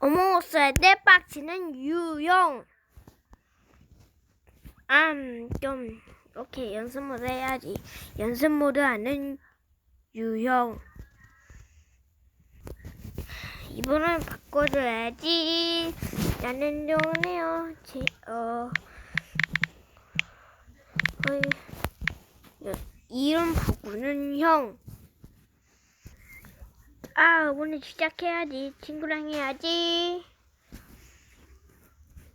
어몽어스의 떼빡치는 유형. 아, 좀 이렇게 연습 모드 해야지. 연습 모드 하는 유형. 이번엔 바꿔줘야지. 나는 좋네요. 제, 어, 이름 바꾸는 형. 아, 오늘 시작해야지. 친구랑 해야지.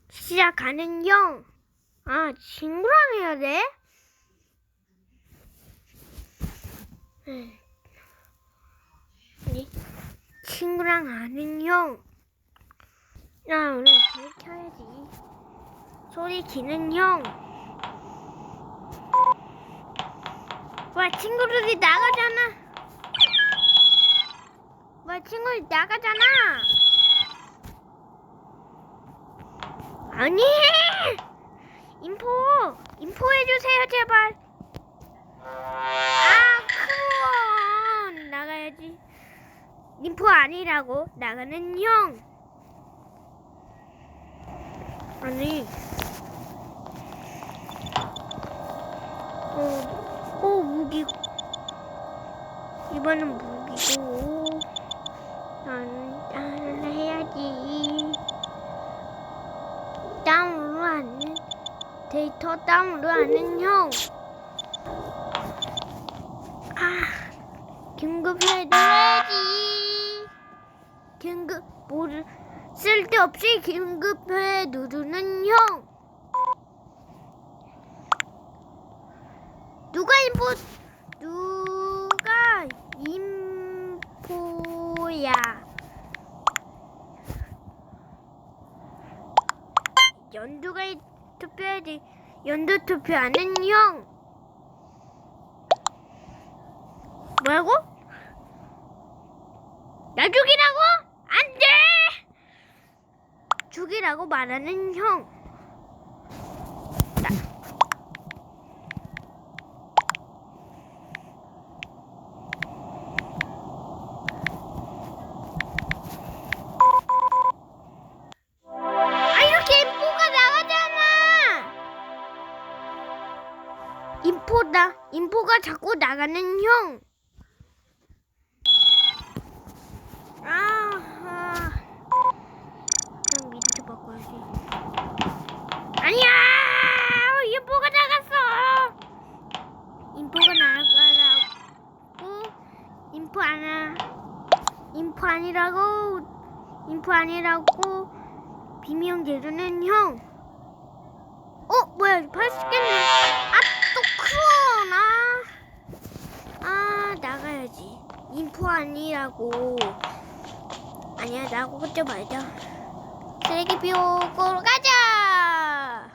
시작하는 형. 아, 친구랑 해야 돼? 친구랑 하는 형. 야, 오늘 소리 켜야지. 소리 키는 형. 와, 친구들이 나가잖아. 와, 친구들이 나가잖아. 아니! 인포! 인포 해주세요, 제발. 아, 크원! 나가야지. 인포 아니라고. 나가는 형. 아니. 어, 어, 무기. 이번엔 무기고. 데이터 다운로 하는 형. 아, 긴급해줘야지. 긴급, 뭐를, 쓸데없이 긴급해 누르는 형. 누가 인포, 누가 인포야. 연두가 투표해야지. 연두 투표하는 형. 뭐라고? 나 죽이라고? 안 돼! 죽이라고 말하는 형. 나. 나가는 형. 아, 아. 그럼 미리 바꿔야지. 아니야! 인포가 나갔어! 인포가 나가라고? 인포 아니야. 인포 아니라고. 인포 아니라고. 비명 지르는 형. 어, 뭐야, 80개네. 아, 또 크원. 아, 아, 나가야지. 인포 아니라고. 아니야, 나하고 그때 말자. 쓰레기 비우고 가자!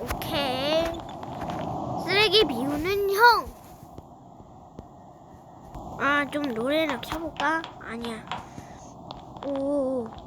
오케이. 쓰레기 비우는 형. 아, 좀 노래나 켜볼까? 아니야. 오.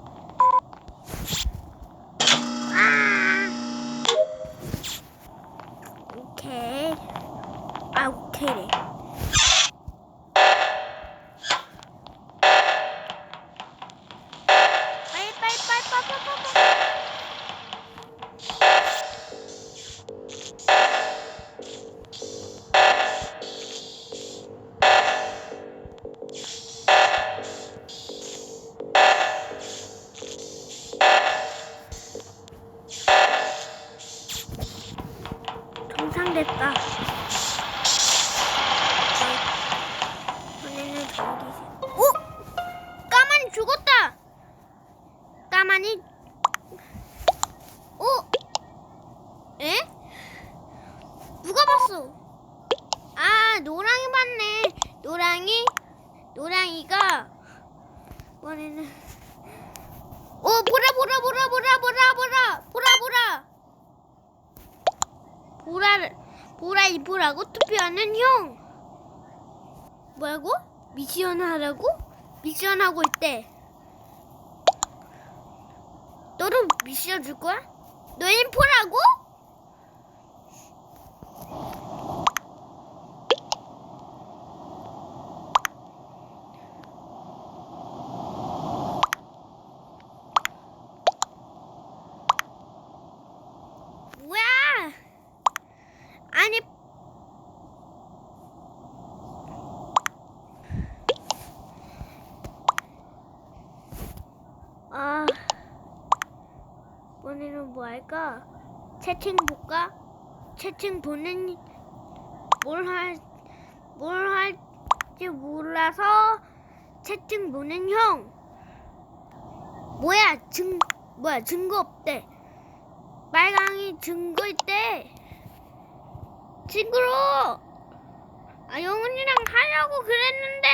노랑이가, 이번에는. 오, 보라, 보라, 보라, 보라, 보라, 보라, 보라, 보라. 보라를 보라 이보라고 투표하는 형. 뭐라고? 미션 하라고? 미션 하고 있대. 너도 미션 줄 거야? 너 인 포라고? 아니 아 할까? 채팅 볼까? 채팅 보는 뭘 할 뭘 할지 몰라서 채팅 보는 형. 뭐야 증 뭐야 증거 없대. 빨강이 증거 있대. 친구로! 아 영훈이랑 하려고 그랬는데!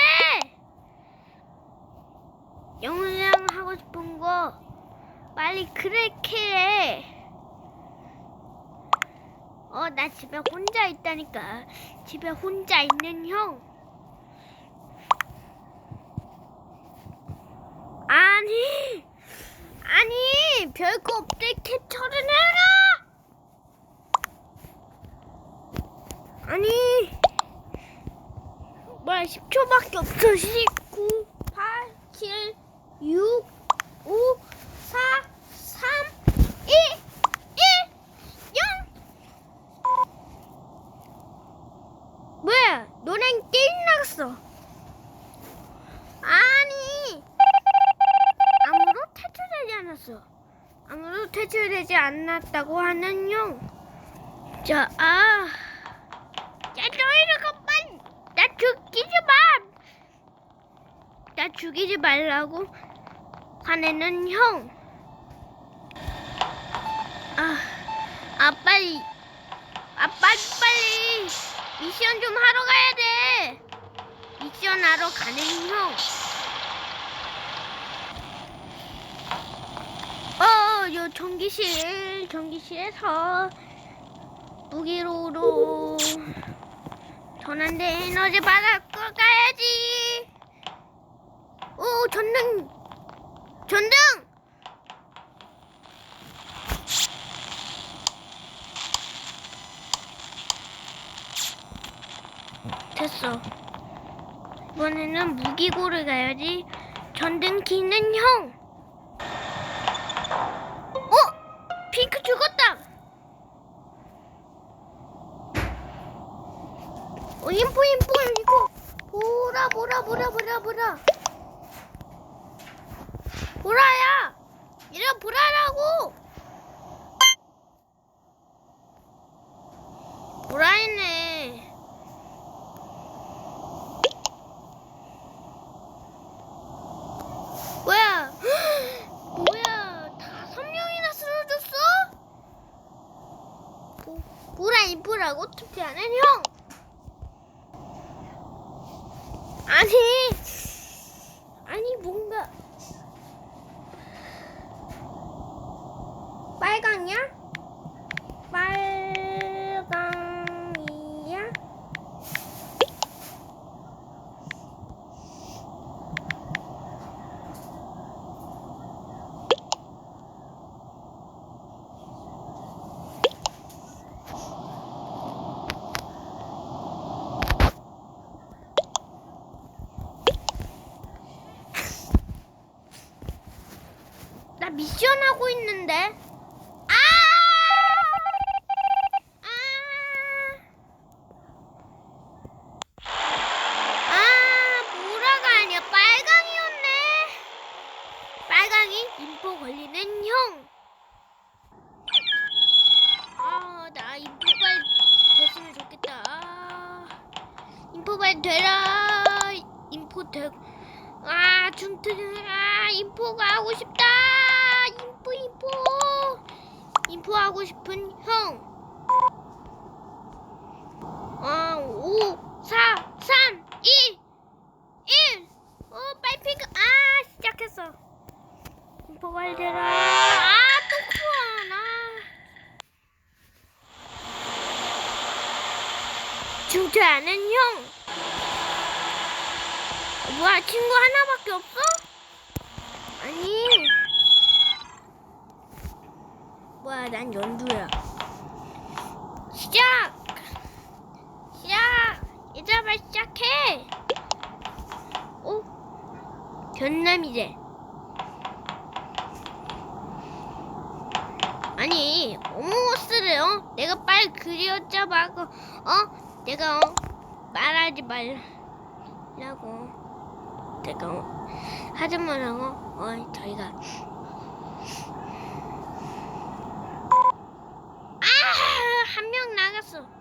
영훈이랑 하고 싶은 거 빨리 크래키해 어 나 집에 혼자 있다니까. 집에 혼자 있는 형. 아니 아니 별거 없대 캡처를 해라! 아니 뭐야 10초밖에 없어. 10 9 8 7 6 5 4 3 2 1 0 뭐야 노랭 나갔어 아니 아무도 퇴출되지 않았어 아무도 퇴출되지 않았다고 하는 형 자, 아. 야, 너희들가 빨리 나 죽이지 마. 나 죽이지 말라고 화내는 형. 아, 아 빨리, 아 빨리 빨리 미션 좀 하러 가야 돼. 미션 하러 가는 형. 어, 요 전기실, 전기실에서 무기로로 전환대 에너지 받아 가야지. 오, 전등, 전등. 됐어. 이번에는 무기고를 가야지. 전등 키는 형. 어? 핑크 죽었다. 어, 인포 인포 이거 보라 보라 보라 보라 보라 보라야 이래 보라라고 보라이네 뭐야 뭐야 다섯 명이나 쓰러졌어 보, 보라 인포라고 투표하는 형 아니 아니 뭔가 빨강이야? 빨강이야? 나 미션 하고 있는데. 아! 아! 아, 보라가 아니야. 빨강이었네. 빨강이 인포 걸리는 형. 아, 나 인포발 됐으면 좋겠다. 아, 인포발 되라. 인포 되. 아, 중트, 아, 인포가 하고 싶다. 인포, 인포. 인포 하고 싶은 형. 아, 5, 4, 3, 2, 1. 어, 빨핑크. 아, 시작했어. 인포 발대라. 아, 또 쿠원. 아. 중퇴하는 형. 뭐야 친구 하나밖에 없어? 아니 뭐야. 난 연두야. 시작! 시작! 이제 말 시작해! 오. 변남이제. 아니 어몽어스를 어? 내가 빨리 그렸자마고 어? 내가 어? 말하지 말라고. 내가 어? 하지 말라고? 어 저희가 아한 명